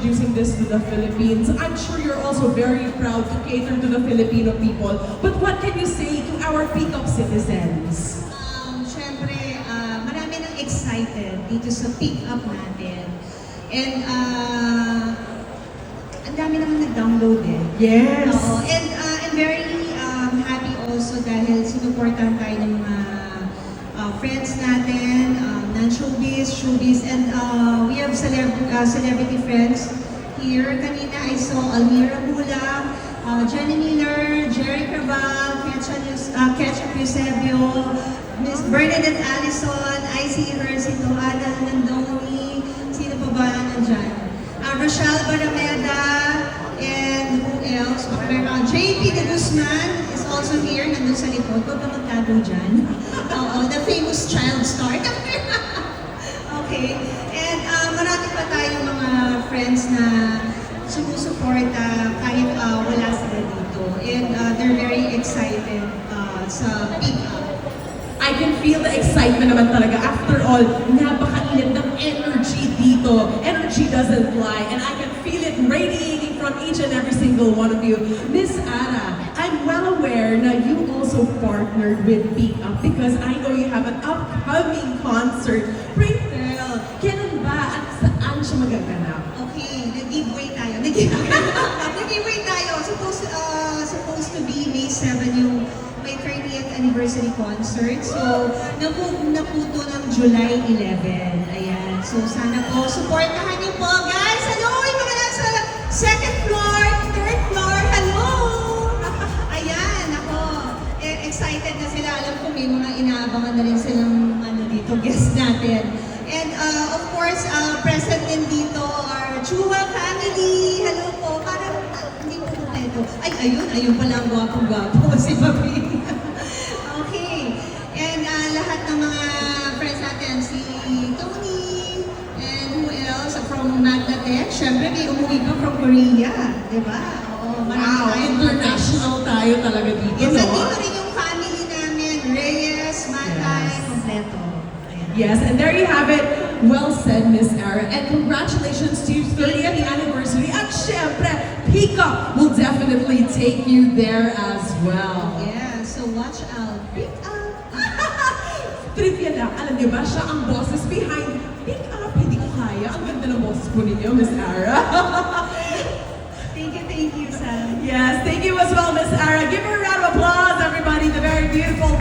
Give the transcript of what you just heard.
introducing this to the Philippines. I'm sure you're also very proud to cater to the Filipino people. But what can you say to our pick-up citizens? Um, Siyempre, ah, marami nang excited dito sa pick-up natin. And uh, ang dami naman nag-download eh. Yes. Oo. And uh, I'm very um, happy also dahil sinuportahan tayo ng mga uh, friends natin, non-showbiz, showbiz, and uh, we have celeb uh, celebrity friends here. Kanina I saw Almira Bula, uh, Jenny Miller, Jerry Yus- uh, Ketchup Eusebio, Miss Bernadette Allison, I see her, si Joanna Nandoni, sino pa ba nandyan? Uh, Rochelle Barameda, and who else? Uh, JP De Guzman is also here, nandun sa likod. Huwag ka magtago dyan. Oo, the famous child star. Okay. And uh, marami pa tayong mga friends na sumusuporta kahit uh, wala sila dito. And uh, they're very excited uh, sa pick-up. I can feel the excitement naman talaga. After all, napakainit ng energy dito. Energy doesn't lie. And I can feel it radiating from each and every single one of you. Miss Ara, I'm well aware na you also partnered with Peak Up because I know you have an upcoming concert. Pray nag-giveaway tayo. Supposed, uh, supposed to be May 7 yung may 30th anniversary concert. So, napu naputo ng July 11. Ayan. So, sana po, supportahan niyo po. Guys, hello! Yung mga nasa second floor, third floor, hello! Ayan, ako. Eh, excited na sila. Alam ko may mga inaabangan na rin silang ano dito, guest natin. And uh, of course, uh, present din dito our Chua family. Hello po. Parang ah, hindi ko kompleto. Ay, ayun. Ayun pala ang gwapong-gwapo si Papi. okay. And uh, lahat ng mga friends natin, si Tony, and who else? From Magdatech. Siyempre, may umuwi pa from Korea. Di ba? Oo, marami Wow, international tayo talaga dito, Yes, no? Yes, and there you have it. Well said, Miss Ara. And congratulations to your 30th anniversary. At syempre, Pika will definitely take you there as well. Yeah, so watch out. Pick up. Trivia lang, alam niyo ba, siya ang bosses behind Pick Up. Hindi ko kaya. Ang ganda ng bosses po ninyo, Miss Ara. Thank you, thank you, Sam. yes, thank you as well, Miss Ara. Give her a round of applause, everybody. The very beautiful,